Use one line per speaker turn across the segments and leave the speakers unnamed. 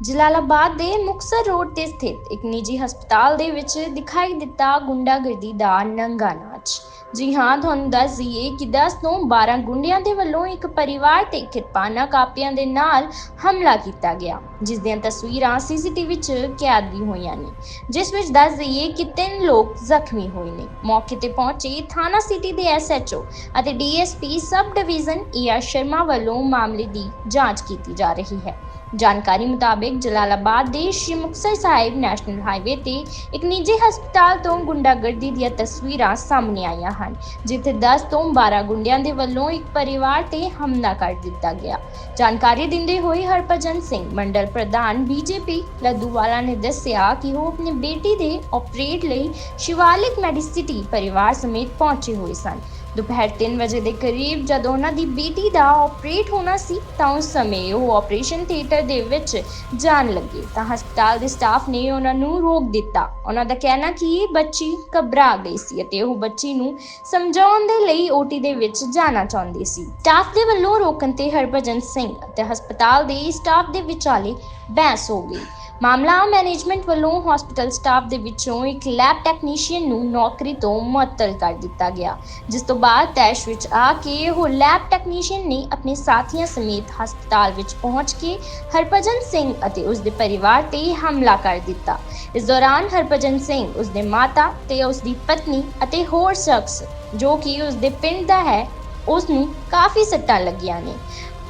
ਜਲਾਲਾਬਾਦ ਦੇ ਮੁਕਸਰ ਰੋਡ ਤੇ ਸਥਿਤ ਇੱਕ ਨਿੱਜੀ ਹਸਪਤਾਲ ਦੇ ਵਿੱਚ ਦਿਖਾਈ ਦਿੱਤਾ ਗੁੰਡਾਗਰਦੀ ਦਾ ਨੰਗਾ ਨਾਚ। ਜੀ ਹਾਂ, ਤੁਹਾਨੂੰ ਦੱਸ ਦਈਏ ਕਿ 10 ਤੋਂ 12 ਗੁੰਡਿਆਂ ਦੇ ਵੱਲੋਂ ਇੱਕ ਪਰਿਵਾਰ ਤੇ ਕਿਰਪਾਨਾਂ ਕਾਪੀਆਂ ਦੇ ਨਾਲ ਹਮਲਾ ਕੀਤਾ ਗਿਆ, ਜਿਸ ਦੀਆਂ ਤਸਵੀਰਾਂ ਸੀਸੀਟੀਵੀ 'ਚ ਕੈਦ ਵੀ ਹੋਈਆਂ ਨੇ। ਜਿਸ ਵਿੱਚ ਦੱਸ ਦਈਏ ਕਿ ਤਿੰਨ ਲੋਕ ਜ਼ਖਮੀ ਹੋਏ ਨੇ। ਮੌਕੇ ਤੇ ਪਹੁੰਚੇ ਥਾਣਾ ਸਿਟੀ ਦੇ ਐਸਐਚਓ ਅਤੇ DSP sub division ER Sharma ਵੱਲੋਂ ਮਾਮਲੇ ਦੀ ਜਾਂਚ ਕੀਤੀ ਜਾ ਰਹੀ ਹੈ। ਜਾਣਕਾਰੀ ਮੁਤਾਬਿਕ ਜਲਾਲਾਬਾਦ ਦੇ ਸ਼੍ਰੀ ਮੁਕਤਸਰ ਸਾਹਿਬ ਨੈਸ਼ਨਲ ਹਾਈਵੇ ਤੇ ਇੱਕ ਨਿੱਜੀ ਹਸਪਤਾਲ ਤੋਂ ਗੁੰਡਾਗਰਦੀ ਦੀਆਂ ਤਸਵੀਰਾਂ ਸਾਹਮਣੇ ਆਈਆਂ ਹਨ, ਜਿੱਥੇ 10 ਤੋਂ 12 ਗੁੰਡਿਆਂ ਦੇ ਵੱਲੋਂ ਇੱਕ ਪਰਿਵਾਰ ਤੇ ਹਮਲਾ ਕਰ ਦਿੱਤਾ ਗਿਆ। ਜਾਣਕਾਰੀ ਦਿੰਦੇ ਹੋਏ ਹਰਭਜਨ ਸਿੰਘ ਮੰਡਲ ਪ੍ਰਧਾਨ ਬੀਜੇਪੀ ਲੱਦੂਵਾਲਾ ਨੇ ਦੱਸਿਆ ਕਿ ਉਹ ਆਪਣੀ ਬੇਟੀ ਦੇ ਆਪਰੇਟ ਲਈ ਸ਼ਿਵਾਲਿਕ ਮੈਡੀਸਿਟੀ ਪਰਿਵਾਰ ਸਮੇਤ ਪਹੁੰਚੇ ਹੋਏ ਸਨ। ਦੁਪਹਿਰ 3 ਵਜੇ ਦੇ ਕਰੀਬ ਜਦ ਉਹਨਾਂ ਦੀ ਬੇਟੀ ਦਾ ਆਪਰੇਟ ਹੋਣਾ ਸੀ, ਤਾਂ ਉਸ ਸਮੇਂ ਉਹ ਆਪਰੇਸ਼ਨ ਥੀਏਟਰ ਦੇ ਵਿੱਚ ਜਾਣ ਲੱਗੇ। ਤਾਂ ਹਸਪਤਾਲ ਦੇ ਸਟਾਫ ਨੇ ਉਹਨਾਂ ਨੂੰ ਰੋਕ ਦਿੱਤਾ। ਉਹਨਾਂ ਦਾ ਕਹਿਣਾ ਕਿ ਇਹ ਬੱਚੀ ਘਬਰਾ ਗਈ ਸੀ ਅਤੇ ਉਹ ਬੱਚੀ ਨੂੰ ਸਮਝਾਉਣ ਦੇ ਲਈ ਓਟੀ ਦੇ ਵਿੱਚ ਜਾਣਾ ਚਾਹੁੰਦੀ ਸੀ। ਸਟਾਫ ਦੇ ਵੱਲੋਂ ਰੋਕਣ ਤੇ ਹਰਭਜਨ ਸਿੰਘ ਅਤੇ ਹਸਪਤਾਲ ਦੇ ਸਟਾਫ ਦੇ ਵਿਚਾਲੇ ਬਹਿਸ ਹੋ ਗਈ। ਮਾਮਲਾ ਮੈਨੇਜਮੈਂਟ ਵੱਲੋਂ ਹਸਪੀਟਲ ਸਟਾਫ ਦੇ ਵਿੱਚੋਂ ਇੱਕ ਲੈਬ ਟੈਕਨੀਸ਼ੀਅਨ ਨੂੰ ਨੌਕਰੀ ਤੋਂ ਮੁਅੱਤਲ ਕਰ ਦਿੱਤਾ ਗਿਆ, ਜਿਸ ਤੋਂ ਬਾਅਦ ਤੈਸ਼ ਵਿੱਚ ਆ ਕੇ ਉਹ ਲੈਬ ਟੈਕਨੀਸ਼ੀਅਨ ਨੇ ਆਪਣੇ ਸਾਥੀਆਂ ਸਮੇਤ ਹਸਪਤਾਲ ਵਿੱਚ ਪਹੁੰਚ ਕੇ ਹਰਭਜਨ ਸਿੰਘ ਅਤੇ ਉਸ ਦੇ ਪਰਿਵਾਰ ਤੇ ਹਮਲਾ ਕਰ ਦਿੱਤਾ। ਇਸ ਦੌਰਾਨ ਹਰਭਜਨ ਸਿੰਘ ਉਸ ਦੇ ਮਾਤਾ ਤੇ ਉਸ ਦੀ ਪਤਨੀ ਅਤੇ ਹੋਰ ਸ਼ਖਸ, ਜੋ ਕਿ ਉਸ ਦੇ ਪਿੰਡ ਦਾ ਹੈ ਉਸ ਨੂੰ ਕਾਫੀ ਸੱਟਾਂ ਲੱਗੀਆਂ ਨੇ।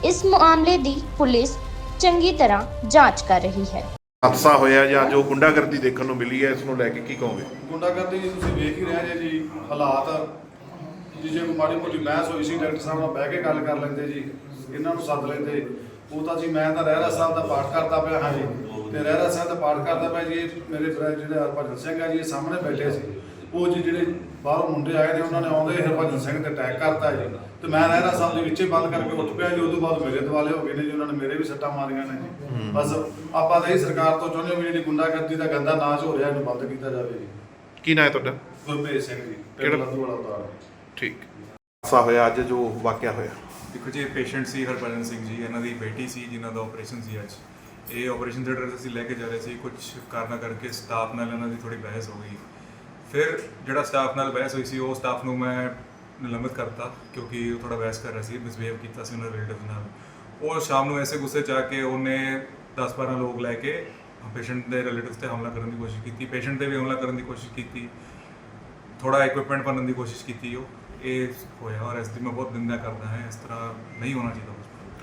ਇਸ ਮਾਮਲੇ ਦੀ ਪੁਲਿਸ ਚੰਗੀ ਤਰ੍ਹਾਂ ਜਾਂਚ ਕਰ ਰਹੀ ਹੈ।
ਹਾਦਸਾ ਹੋਇਆ ਜਾਂ ਜੋ ਗੁੰਡਾਗਰਦੀ ਦੇਖਣ ਨੂੰ ਮਿਲੀ ਹੈ, ਇਸ ਨੂੰ ਲੈ ਕੇ ਕੀ ਕਹੋਗੇ?
ਗੁੰਡਾਗਰਦੀ ਜੀ ਤੁਸੀਂ ਵੇਖ ਹੀ ਰਹੇ ਜੇ ਜੀ, ਹਾਲਾਤ। ਜੀ, ਜੇ ਕੋਈ ਮਾੜੀ ਮੋਟੀ ਬਹਿਸ ਹੋਈ ਸੀ, ਡਾਕਟਰ ਸਾਹਿਬ ਨਾਲ ਬਹਿ ਕੇ ਗੱਲ ਕਰ ਲੈਂਦੇ ਜੀ, ਇਹਨਾਂ ਨੂੰ ਸੱਦ ਲੈਂਦੇ। ਉਹ ਤਾਂ ਜੀ, ਮੈਂ ਤਾਂ ਰਹਿਰਾ ਸਾਹਿਬ ਦਾ ਪਾਠ ਕਰਦਾ ਪਿਆ ਹਾਂ ਜੀ। ਤੇ ਰਹਿਰਾ ਸਾਹਿਬ ਦਾ ਪਾਠ ਕਰਦਾ ਪਿਆ ਜੀ, ਇਹ ਮੇਰੇ ਫਰੈਂਡ ਜਿਹੜੇ ਹਰਭਜਨ ਸਿੰਘ ਆ ਜੀ, ਇਹ ਸਾਹਮਣੇ ਬੈਠੇ ਸੀ। ਉਹ ਜੀ ਜਿਹੜੇ ਬਾਹਰੋਂ ਮੁੰਡੇ ਆਏ ਨੇ ਉਹਨਾਂ ਨੇ ਆਉਂਦੇ ਹਰਭਜਨ ਸਿੰਘ ਤੇ ਅਟੈਕ ਕਰਤਾ ਜੀ। ਤੇ ਮੈਂ ਰਹਿਰਾ ਸਾਹਿਬ ਦੇ ਵਿੱਚੇ ਬੰਦ ਕਰਕੇ ਉੱਠ ਪਿਆ ਜੀ ਉਸ ਤੋਂ ਬਾਅਦ ਮੇਰੇ ਦੁਆਲੇ ਹੋ ਗਏ ਨੇ ਜੀ ਉਹਨਾਂ ਨੇ ਮੇਰੇ ਵੀ ਸੱਟਾਂ ਮਾਰੀਆਂ ਨੇ ਜੀ। ਬਸ ਆਪਾਂ ਤਾਂ ਇਹ ਸਰਕਾਰ ਤੋਂ ਚਾਹੁੰਦੇ ਹਾਂ ਵੀ ਜਿਹੜੀ ਗੁੰਡਾਗਰਦੀ ਦਾ ਗੰਦਾ ਨਾਚ ਹੋ ਰਿਹਾ ਇਹਨੂੰ ਬੰਦ ਕੀਤਾ ਜਾਵੇ ਜੀ।
ਕੀ ਨਾਂ ਹੈ ਤੁਹਾਡਾ?
ਗੁਰਭੇਜ ਸਿੰਘ ਜੀ
ਕਿਹੜਾ-
ਪਿੰਡ ਲੱਦੂ ਵਾਲਾ ਉਤਾਰ
ਠੀਕ। ਹਾਦਸਾ ਹੋਇਆ ਅੱਜ ਜੋ ਵਾਕਿਆ ਹੋਇਆ।
ਦੇਖੋ ਜੀ ਪੇਸ਼ੈਂਟ ਸੀ ਹਰਭਜਨ ਸਿੰਘ ਜੀ ਇਹਨਾਂ ਦੀ ਬੇਟੀ ਸੀ ਜਿਨ੍ਹਾਂ ਦਾ ਆਪਰੇਸ਼ਨ ਸੀ ਅੱਜ। ਇਹ ਆਪਰੇਸ਼ਨ ਥੀਏਟਰ ਅਸੀਂ ਲੈ ਕੇ ਜਾ ਰਹੇ ਸੀ ਕੁਝ ਕਾਰਨਾਂ ਕਰਕੇ ਸਟਾਫ ਨਾਲ ਇਹਨਾਂ ਦੀ ਥੋੜੀ ਬਹਿਸ ਹੋ ਗਈ। ਫਿਰ ਜਿਹੜਾ ਸਟਾਫ ਨਾਲ ਬਹਿਸ ਹੋਈ ਸੀ ਉਹ ਸਟਾਫ ਨੂੰ ਮੈਂ ਨਿਲੰਬਿਤ ਕਰਤਾ ਕਿਉਂਕਿ ਉਹ ਥੋੜਾ ਬਹਿਸ ਕਰ ਰਿਹਾ ਸੀ ਮਿਸਬੀਹੇਵ ਕੀਤਾ ਸੀ ਉਹਨਾਂ ਰਿਲੇਟਿਵ ਨਾਲ। ਉਹ ਸ਼ਾਮ ਨੂੰ ਐਸੇ ਗੁੱਸੇ 'ਚ ਆ ਕੇ ਉਹਨੇ 10-12 ਲੋਕ ਲੈ ਕੇ ਪੇਸ਼ੈਂਟ ਦੇ ਰਿਲੇਟਿਵਸ ਤੇ ਹਮਲਾ ਕਰਨ ਦੀ ਕੋਸ਼ਿਸ਼ ਕੀਤੀ ਪੇਸ਼ੈਂਟ ਤੇ ਵੀ ਹਮਲਾ ਕਰਨ ਦੀ ਕੋਸ਼ਿਸ਼ ਕੀਤੀ ਥੋੜਾ ਇਕਵਿਪਮੈਂਟ ਭੰਨਣ ਦੀ ਕੋਸ਼ਿਸ਼ ਕੀਤੀ ਉਹ। ਇਹ ਹੋਇਆ ਔਰ ਇਸ ਦੀ ਮੈਂ ਬਹੁਤ ਨਿੰਦਾ ਕਰਦਾ ਹਾਂ ਇਸ ਤਰ੍ਹਾਂ ਨਹੀਂ ਹੋਣਾ ਚਾਹੀਦਾ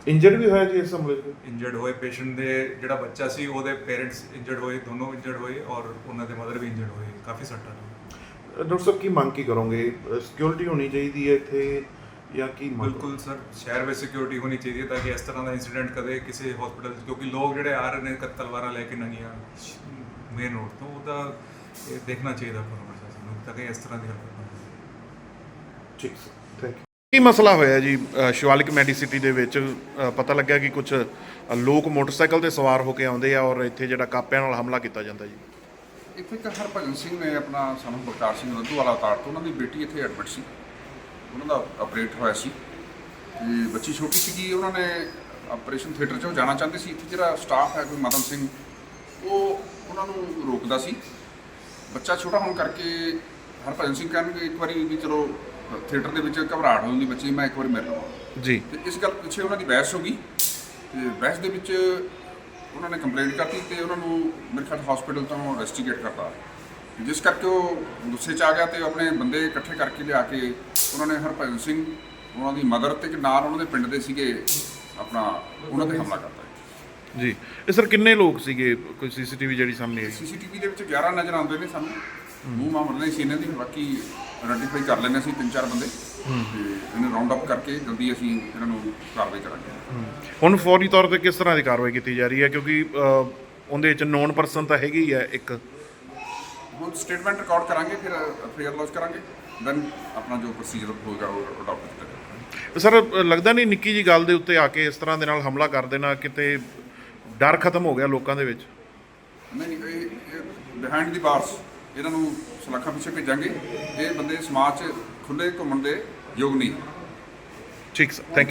ਇੰਜਰਡ ਵੀ ਹੋਇਆ ਜੀ ਇਸ ਹਮਲੇ 'ਚ?
ਇੰਜਰਡ ਹੋਏ ਪੇਸ਼ੈਂਟ ਦੇ ਜਿਹੜਾ ਬੱਚਾ ਸੀ ਉਹਦੇ ਪੇਰੈਂਟਸ ਇੰਜਰਡ ਹੋਏ ਦੋਨੋਂ ਇੰਜਰਡ ਹੋਏ ਔਰ ਉਹਨਾਂ ਦੇ ਮਦਰ ਵੀ ਇੰਜਰਡ ਹੋਏ ਕਾਫੀ ਸੱਟਾਂ
ਡਾਕਟਰ ਸਾਹਿਬ ਕੀ ਮੰਗ ਕੀ ਕਰੋਗੇ ਸਿਕਿਉਰਿਟੀ ਹੋਣੀ ਚਾਹੀਦੀ ਹੈ ਇੱਥੇ ਜਾਂ ਕੀ ਮੰਗ
ਬਿਲਕੁਲ ਸਰ ਸ਼ਹਿਰ ਵਿੱਚ ਸਿਕਿਉਰਿਟੀ ਹੋਣੀ ਚਾਹੀਦੀ ਹੈ ਤਾਂ ਕਿ ਇਸ ਤਰ੍ਹਾਂ ਦਾ ਇਨਸੀਡੈਂਟ ਕਦੇ ਕਿਸੇ ਹਸਪੀਟਲ ਕਿਉਂਕਿ ਲੋਕ ਜਿਹੜੇ ਆ ਰਹੇ ਨੇ ਤਲਵਾਰਾਂ ਲੈ ਕੇ ਨੰਗੀਆਂ ਮੇਨ ਰੋਡ ਤੋਂ ਉਹਦਾ ਇਹ ਦੇਖਣਾ ਚਾਹੀਦਾ ਪਰ ਪ੍ਰਸ਼ਾਸਨ ਨੂੰ ਤਾਂ ਕਿ ਇਸ ਤਰ੍ਹਾਂ ਦੀ ਹਰਕਤ ਨਾ ਹੋਵੇ
ਠੀਕ ਸਰ ਥੈਂਕ ਯੂ ਕੀ ਮਸਲਾ ਹੋਇਆ ਜੀ ਸ਼ਿਵਾਲਿਕ ਮੈਡੀਸਿਟੀ ਦੇ ਵਿੱਚ ਪਤਾ ਲੱਗਿਆ ਕਿ ਕੁਝ ਲੋਕ ਮੋਟਰਸਾਈਕਲ ਤੇ ਸਵਾਰ ਹੋ ਕੇ ਆਉਂਦੇ ਆ ਔਰ ਇੱਥੇ ਜਿਹੜਾ ਕਾਪਿਆਂ ਨਾਲ ਹਮਲਾ ਕੀਤਾ ਜਾਂਦਾ ਜੀ
ਇੱਥੇ ਇੱਕ ਹਰਭਜਨ ਸਿੰਘ ਨੇ ਆਪਣਾ ਸਾਨੂੰ ਬਲਕਾਰ ਸਿੰਘ ਲੱਧੂ ਵਾਲਾ ਉਤਾਰ ਤੋਂ ਉਹਨਾਂ ਦੀ ਬੇਟੀ ਇੱਥੇ ਐਡਮਿਟ ਸੀ। ਉਹਨਾਂ ਦਾ ਆਪਰੇਟ ਹੋਇਆ ਸੀ। ਤੇ ਬੱਚੀ ਛੋਟੀ ਸੀਗੀ ਉਹਨਾਂ ਨੇ ਆਪਰੇਸ਼ਨ ਥੀਏਟਰ 'ਚ ਜਾਣਾ ਚਾਹੁੰਦੇ ਸੀ। ਇੱਥੇ ਜਿਹੜਾ ਸਟਾਫ ਹੈ ਕੋਈ ਮਦਨ ਸਿੰਘ ਉਹ ਉਹਨਾਂ ਨੂੰ ਰੋਕਦਾ ਸੀ। ਬੱਚਾ ਛੋਟਾ ਹੋਣ ਕਰਕੇ ਹਰਭਜਨ ਸਿੰਘ ਕਹਿੰਦੇ ਇੱਕ ਵਾਰੀ ਵੀ ਚਲੋ ਥੀਏਟਰ ਦੇ ਵਿੱਚ ਘਬਰਾਹਟ ਹੋ ਜਾਂਦੀ ਬੱਚੇ ਮੈਂ ਇੱਕ ਵਾਰੀ ਮਿਲ ਲਵਾਂ।
ਜੀ।
ਤੇ ਇਸ ਗੱਲ ਪਿੱਛੇ ਉਹਨਾਂ ਦੀ ਬਹਿਸ ਹੋ ਗਈ। ਤੇ ਬਹਿਸ ਦੇ ਵਿੱਚ ਉਹਨਾਂ ਨੇ ਕੰਪਲੇਂਟ ਕਰਤੀ ਤੇ ਉਹਨਾਂ ਨੂੰ ਮੇਰੇ ਖਿਆਲ ਹਸਪੀਟਲ ਤੋਂ ਇਨਵੈਸਟੀਗੇਟ ਕਰਤਾ। ਜਿਸ ਕਰਕੇ ਉਹ ਗੁੱਸੇ 'ਚ ਆ ਗਿਆ ਤੇ ਆਪਣੇ ਬੰਦੇ ਇਕੱਠੇ ਕਰਕੇ ਲਿਆ ਕੇ ਉਹਨਾਂ ਨੇ ਹਰਭਜਨ ਸਿੰਘ ਉਹਨਾਂ ਦੀ ਮਦਰ ਤੇ ਇੱਕ ਨਾਲ ਉਹਨਾਂ ਦੇ ਪਿੰਡ ਦੇ ਸੀਗੇ ਆਪਣਾ ਉਹਨਾਂ ਤੇ ਹਮਲਾ ਕਰਤਾ।
ਜੀ। ਇਹ ਸਰ ਕਿੰਨੇ ਲੋਕ ਸੀਗੇ? ਕੋਈ ਸੀਸੀਟੀਵੀ ਜਿਹੜੀ ਸਾਹਮਣੇ ਆਈ?
ਸੀਸੀਟੀਵੀ ਦੇ ਵਿੱਚ 11 ਨਜ਼ਰ ਆਉਂਦੇ ਨੇ ਸਾਨੂੰ। ਮੂੰਹ ਮਾਮਲੇ ਨਹੀਂ ਸੀ ਇਹਨਾਂ ਦੀ ਬਾਕੀ ਆਇਡੈਂਟੀਫਾਈ ਕਰ ਲੈਣੇ ਸੀ ਤਿੰਨ ਚਾਰ ਬੰਦੇ। ਤੇ ਇਹਨੂੰ ਰਾਉਂਡ ਅਪ ਕਰਕੇ ਜਲਦੀ ਅਸੀਂ ਇਹਨਾਂ ਨੂੰ ਕਾਰਵਾਈ ਕਰਾਂਗੇ।
ਹੁਣ ਫੌਰੀ ਤੌਰ ਤੇ ਕਿਸ ਤਰ੍ਹਾਂ ਦੀ ਕਾਰਵਾਈ ਕੀਤੀ ਜਾ ਰਹੀ ਹੈ? ਕਿਉਂਕਿ ਉਹਦੇ ਵਿੱਚ ਨੋਨ ਪਰਸਨ ਤਾਂ ਹੈਗੀ ਹੀ ਇੱਕ।
ਹੁਣ ਸਟੇਟਮੈਂਟ ਰਿਕਾਰਡ ਕਰਾਂਗੇ ਫਿਰ ਐਫਆਈਆਰ ਲੌਂਚ ਕਰਾਂਗੇ ਦੈਨ ਆਪਣਾ ਜੋ ਪ੍ਰੋਸੀਜਰ ਹੋਏਗਾ ਉਹ ਅਡਾਪਟ ਕੀਤਾ
ਸਰ ਲੱਗਦਾ ਨਹੀਂ ਨਿੱਕੀ ਜੀ ਗੱਲ ਦੇ ਉੱਤੇ ਆ ਕੇ ਇਸ ਤਰ੍ਹਾਂ ਦੇ ਨਾਲ ਹਮਲਾ ਕਰ ਦੇਣਾ ਕਿਤੇ ਡਰ ਖਤਮ ਹੋ ਗਿਆ ਲੋਕਾਂ ਦੇ ਵਿੱਚ?
ਨਹੀਂ ਨਹੀਂ ਇਹ ਬਿਹਾਈਂਡ ਦੀ ਬਾਰਸ ਇਹਨਾਂ ਨੂੰ ਸਲਾਖਾਂ ਪਿੱਛੇ ਭੇਜਾਂਗੇ। ਇਹ ਬੰਦੇ ਸਮਾਜ 'ਚ ਖੁੱਲੇ ਘੁੰਮਣ ਦੇ ਯੋਗ ਨਹੀਂ।
ਠੀਕ ਸਰ ਥੈਂਕ ਯੂ